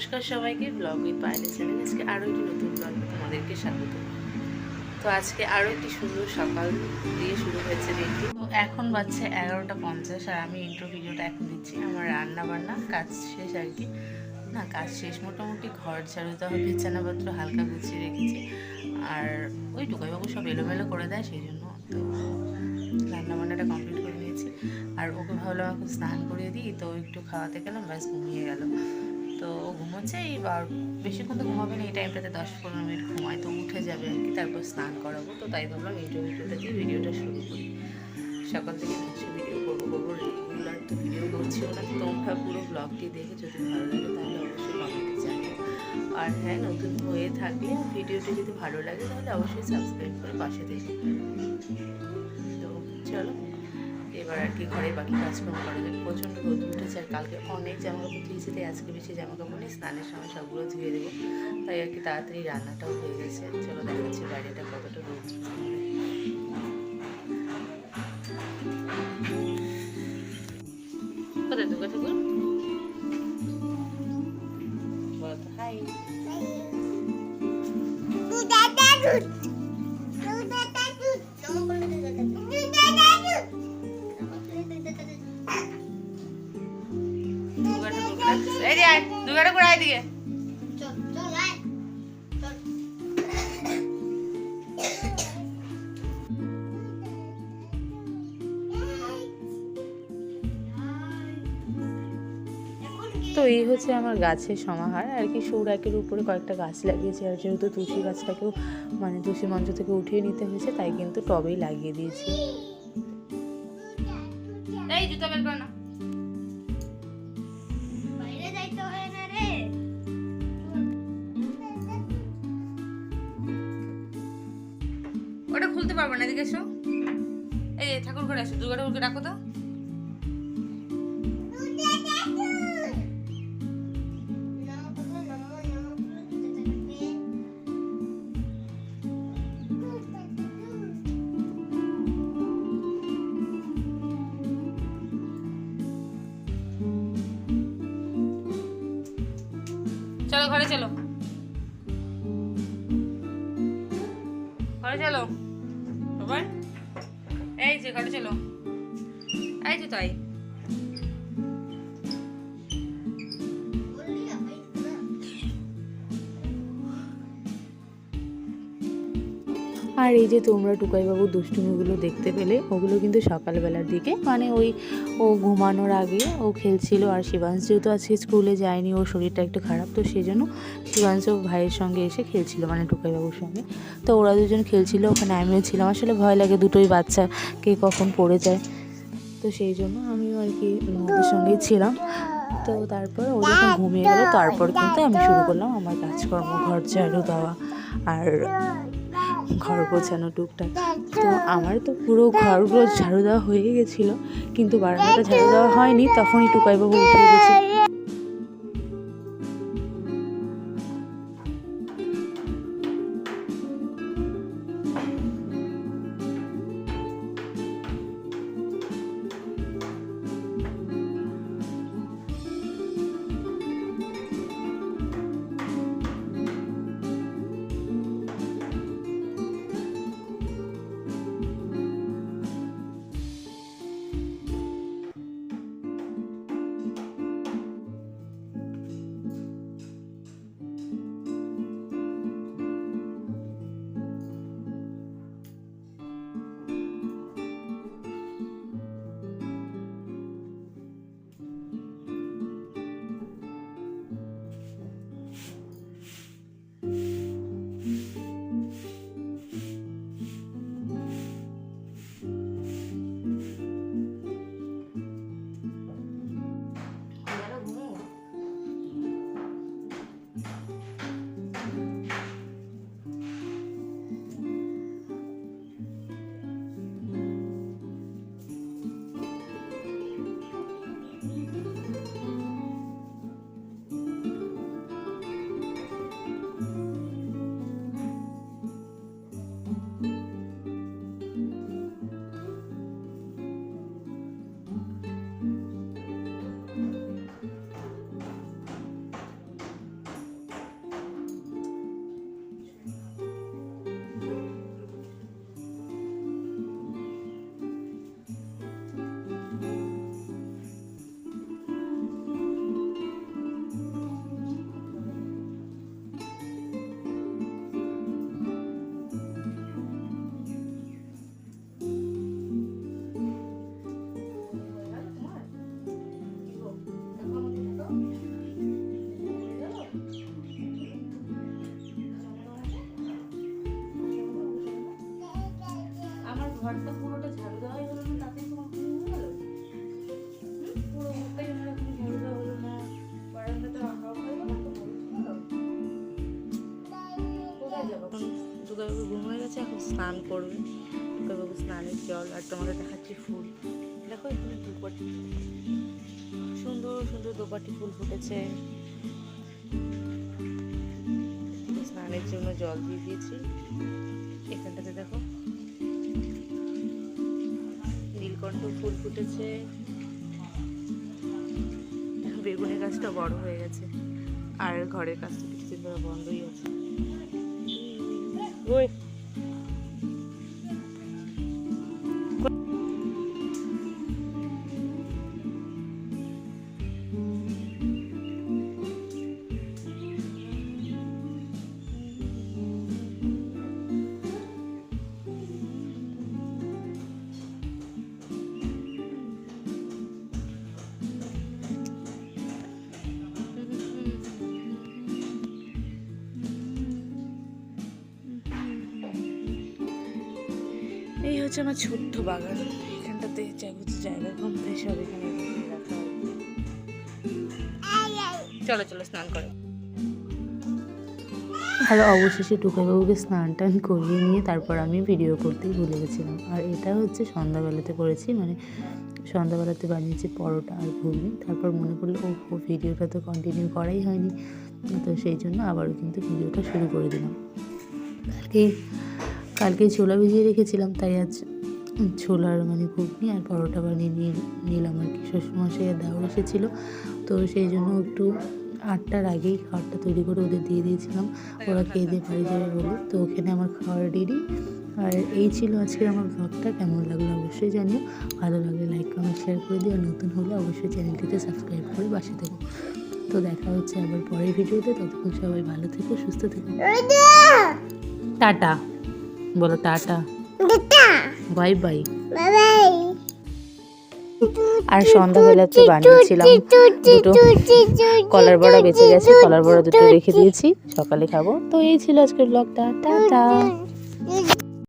নমস্কার সবাইকে, blog with পাইলে চ্যানেল। আজকে আরও একটি নতুন ব্লগ তোমাদেরকে স্বাগত। তো আজকে আরও একটি সুন্দর সকাল দিয়ে শুরু হয়েছে দিনটি। তো এখন বাজছে এগারোটা পঞ্চাশ আর আমি ইন্ট্রো ভিডিওটা এখন দিচ্ছি আমার রান্না বান্না কাজ শেষ আর কি। না, কাজ শেষ। মোটামুটি ঘর ঝাড়ু দেওয়া, বিছানাপত্র হালকা গুছিয়ে রেখেছি। আর ওই টুকাইবাবু সব এলোমেলো করে দেয় সেই জন্য তো রান্না বান্নাটা কমপ্লিট করে নিয়েছি। আর ওকে ভাবলাম এখন স্নান করিয়ে দিই, তো একটু খাওয়াতে গেলাম, ব্যাস ঘুমিয়ে গেল। তো ঘুমোচ্ছে এইবার। বেশিক্ষণ তো ঘুমাবে না, এই টাইমটাতে দশ পনেরো মিনিট ঘুমায়, তো উঠে যাবে আর কি, তারপর স্নান করাবো। তো তাই ভাবলাম এই ভিডিওটা দিয়ে ভিডিওটা শুরু করি। সকাল থেকে বসে ভিডিও করব করব রেগুলার তো ভিডিও করছিও না তো তোমরা পুরো ব্লগটি দেখে যদি ভালো লাগে তাহলে অবশ্যই কমেন্টে জানিও। আর হ্যাঁ নতুন হয়ে থাকলে ভিডিওটি যদি ভালো লাগে তাহলে অবশ্যই সাবস্ক্রাইব করে পাশে দেখে তো চলো। এবার আর কি ঘরে বাকি কাজকর্ম করা যাবে প্রচণ্ড রোদ উঠেছে আর কালকে অনেক জামা কাপড় ধুয়েছে তাই আজকে বেশি জামা কাপড় নেই, স্নানের সময় সবগুলো ধুয়ে দেবো। তাই আর কি তাড়াতাড়ি রান্নাটাও হয়ে গেছে। চলো দেখাচ্ছি বাইরেটা কতটা রোদ কোথায় দুর্গা দুর্গা ঠাকুর ডাকছে। এই যে আয়, দুর্গা ঠাকুর আয় দিকে তো এই হচ্ছে আমার গাছের সমাহার। আর কি সৌরাকের উপরে কয়েকটা গাছ লাগিয়েছি আর যেহেতু তুলসী গাছটাকেও মানে তুলসী মঞ্চ থেকে উঠিয়ে নিতে হয়েছে তাই কিন্তু টবেই লাগিয়ে দিয়েছি। এই জুতো বের কর না। খুলতে পারব না, এদিকে এসো। এই ঠাকুর ঘরে আসো দুর্গা ঠাকুরকে ডাকো তো। চলো, ঘরে চলো। ঘরে চলো। এই তো তাই। আর এই যে তোমরা টুকাইবাবু দুষ্টুমিগুলো দেখতে পেলে, ওগুলো কিন্তু সকালবেলার দিকে মানে ওই ও ঘুমানোর আগে ও খেলছিল, আর শিবাংশ যেহেতু আজকে স্কুলে যায়নি, ওর শরীরটা একটু খারাপ, তো সেই জন্য শিবাংশ ভাইয়ের সঙ্গে এসে খেলছিল মানে টুকাইবাবুর সঙ্গে। তো ওরা দুজন খেলছিল, ওখানে আমিও ছিলাম, আসলে ভয় লাগে দুটোই বাচ্চা, কে কখন পড়ে যায়। তো সেই জন্য আমিও আর কি ওদের সঙ্গে ছিলাম। তো তারপর ও যখন ঘুমিয়ে গেলো, তারপর কিন্তু আমি শুরু করলাম আমার কাজকর্ম, ঘর ঝাড়ু দেওয়া আর ঘর গোছানো টুকটাক। তো আমার তো পুরো ঘরগুলো ঝাড়ু দেওয়া হয়ে গেছিল, কিন্তু বারান্দাটা ঝাড়ু দেওয়া হয়নি, তখনই টুকাইবাবু উঠে গেছে ঘরটা পুরোটা ঝাড়ু দেওয়াই হলো না? তাতে তোমার ঘুম হলো পুরো মুখটাই ওনারকম ঝাড়ু দেওয়া হলো না? বারান্দাটা আমরাও করব না? দুর্গাবাবু ঘুম হয়ে গেছে, এখন স্নান করবে। দুর্গাবাবু স্নানের জল, আর তোমাদের দেখাচ্ছি ফুল। দেখো, এখানে দুপাটি। সুন্দর সুন্দর দুপাটি ফুল ফুটেছে। স্নানের জন্য জল দিয়ে দিয়েছি। এখানটাতে দেখো নীলকণ্ঠ ফুল ফুটেছে। বেগুনের গাছটা বড় হয়ে গেছে। আর ঘরের কাজটা কিছুদিন ধরে বন্ধই আছে। হচ্ছে আমার ছোট্ট বাগান। এখানটাতে জায়গা কম তাই সব এখানে। চলো চলো, স্নান করো। আর অবশেষে টুকাইবাবুকে স্নান টান করিয়ে নিয়ে তারপর আমি ভিডিও করতেই ভুলে গেছিলাম। আর এটা হচ্ছে সন্ধ্যাবেলাতে করেছি মানে সন্ধ্যাবেলাতে বানিয়েছি পরোটা আর ঘুগনি। তারপর মনে ও ও ভিডিওটা তো কন্টিনিউ করাই হয়নি। তো সেই জন্য আবারও কিন্তু ভিডিওটা শুরু করে দিলাম। কালকে কালকে ছোলা ভিজিয়ে রেখেছিলাম তাই আজ ছোলার মানে ঘুগনি আর পরোটা বানিয়ে নিয়ে নিলাম আর কি। শ্বশুরমশাই আর দেওয়ার এসেছিল তো সেই জন্য একটু আটটার আগেই খাবারটা তৈরি করে ওদের দিয়ে দিয়েছিলাম। ওরা খেয়ে দিয়ে বাড়ি যাবে বলে তো ওখানে আমার খাওয়ার রেডি আর এই ছিল আজকের আমার ব্লগটা কেমন লাগল অবশ্যই জানিও। ভালো লাগলে লাইক কমেন্ট শেয়ার করে দিও। আর নতুন হলে অবশ্যই চ্যানেলটিতে সাবস্ক্রাইব করে বাসে থেকো। তো দেখা হচ্ছে আবার পরের ভিডিওতে ততক্ষণ সবাই ভালো থেকো সুস্থ থেকো। টাটা। বলো টাটা। Bye bye. আর সন্ধ্যাবেলাতে বানিয়েছিলাম দুটো। কলার বড়া বেঁচে গেছে কলার বড়া দুটো রেখে দিয়েছি। সকালে খাব। তো এই ছিল আজকের ব্লগটা টাটা।